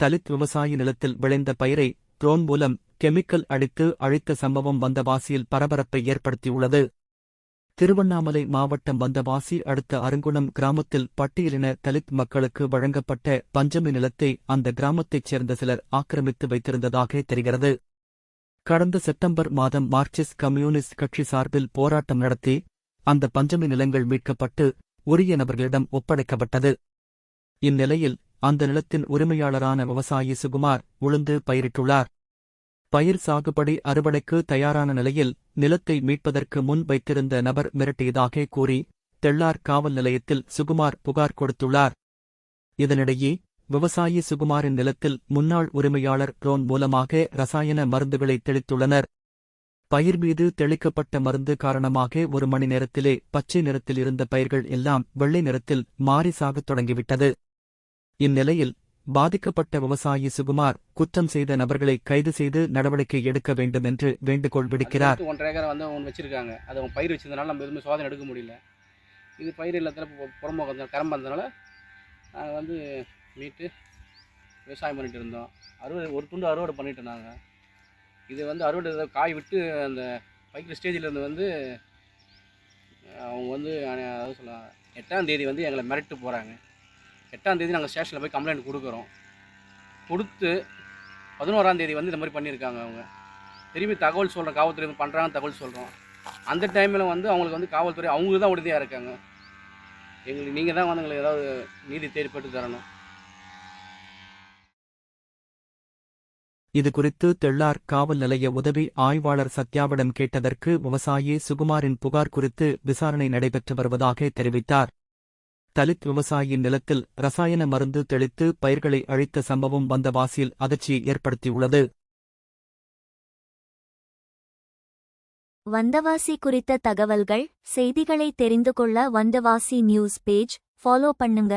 தலித் விவசாய நிலத்தில் விளைந்த பயிரை ட்ரோன் மூலம் கெமிக்கல் அடித்து அழித்த சம்பவம் வந்தவாசியில் பரபரப்பை ஏற்படுத்தியுள்ளது. திருவண்ணாமலை மாவட்டம் வந்தவாசி அடுத்த அருங்குணம் கிராமத்தில் பட்டியலின தலித் மக்களுக்கு வழங்கப்பட்ட பஞ்சமி நிலத்தை அந்த கிராமத்தைச் சேர்ந்த சிலர் ஆக்கிரமித்து வைத்திருந்ததாக தெரிகிறது. கடந்த செப்டம்பர் மாதம் மார்க்சிஸ்ட் கம்யூனிஸ்ட் கட்சி சார்பில் போராட்டம் நடத்தி அந்த பஞ்சமி நிலங்கள் மீட்கப்பட்டு உரிய நபர்களிடம் ஒப்படைக்கப்பட்டது. இந்நிலையில் அந்த நிலத்தின் உரிமையாளரான விவசாயி சுகுமார் உளுந்து பயிரிட்டுள்ளார். பயிர் சாகுபடி அறுவடைக்கு தயாரான நிலையில் நிலத்தை மீட்பதற்கு முன் வைத்திருந்த நபர் மிரட்டியதாக கூறி தெள்ளார் காவல் நிலையத்தில் சுகுமார் புகார் கொடுத்துள்ளார். இதனிடையே விவசாயி சுகுமாரின் நிலத்தில் முன்னாள் உரிமையாளர் ட்ரோன் மூலமாக ரசாயன மருந்துகளை தெளித்துள்ளனர். பயிர் மீது தெளிக்கப்பட்ட மருந்து காரணமாக ஒரு மணி நேரத்திலே பச்சை நிறத்தில் இருந்த பயிர்கள் எல்லாம் வெள்ளை நிறத்தில் மாறி சாகத் தொடங்கிவிட்டது. இந்நிலையில் பாதிக்கப்பட்ட விவசாயி சுகுமார் குற்றம் செய்த நபர்களை கைது செய்து நடவடிக்கை எடுக்க வேண்டும் என்று வேண்டுகோள் விடுக்கிறார். ஒன்றரை ஏக்கரை வந்து அவங்க வச்சிருக்காங்க. அது அவங்க பயிர் வச்சிருந்தனால நம்ம எதுவுமே சோதனை எடுக்க முடியல. இது பயிர் இல்லத்தில் புறம்போக்கு கரம்பு வந்ததுனால நாங்கள் வந்து மீட்டு விவசாயம் பண்ணிட்டு இருந்தோம். அறுவடை ஒரு துண்டு அறுவடை பண்ணிட்டு இருந்தாங்க இது வந்து அறுவடை காய் விட்டு அந்த பைக்கிற ஸ்டேஜில் இருந்து வந்து அவங்க வந்து அதாவது சொல்லலாம் எட்டாம் தேதி வந்து எங்களை மிரட்டு போகிறாங்க எட்டாம் தேதி நாங்கள் ஸ்டேஷனில் போய் கம்ப்ளைண்ட் கொடுக்குறோம். கொடுத்து பதினோராம் தேதி வந்து இந்த மாதிரி பண்ணியிருக்காங்க அவங்க. திரும்பி தகவல் சொல்கிறோம் காவல்துறை வந்து பண்ணுறாங்க தகவல் சொல்கிறோம் அந்த டைமில் வந்து அவங்களுக்கு வந்து காவல்துறை அவங்க தான் உறுதியாக இருக்காங்க. எங்களுக்கு நீங்கள் தான் வந்து எங்களுக்கு ஏதாவது நீதி தேடிப்பட்டு தரணும். இது குறித்து தெள்ளார் காவல் நிலைய உதவி ஆய்வாளர் சத்யாவிடம் கேட்டதற்கு விவசாயி சுகுமாரின் புகார் குறித்து விசாரணை நடைபெற்று வருவதாக தெரிவித்தார். தலித் விவசாயியின் நிலத்தில் ரசாயன மருந்து தெளித்து பயிர்களை அழித்த சம்பவம் வந்தவாசியில் அதிர்ச்சியை ஏற்படுத்தியுள்ளது. வந்தவாசி குறித்த தகவல்கள் செய்திகளை தெரிந்து கொள்ள வந்தவாசி நியூஸ் பேஜ் ஃபாலோ பண்ணுங்க.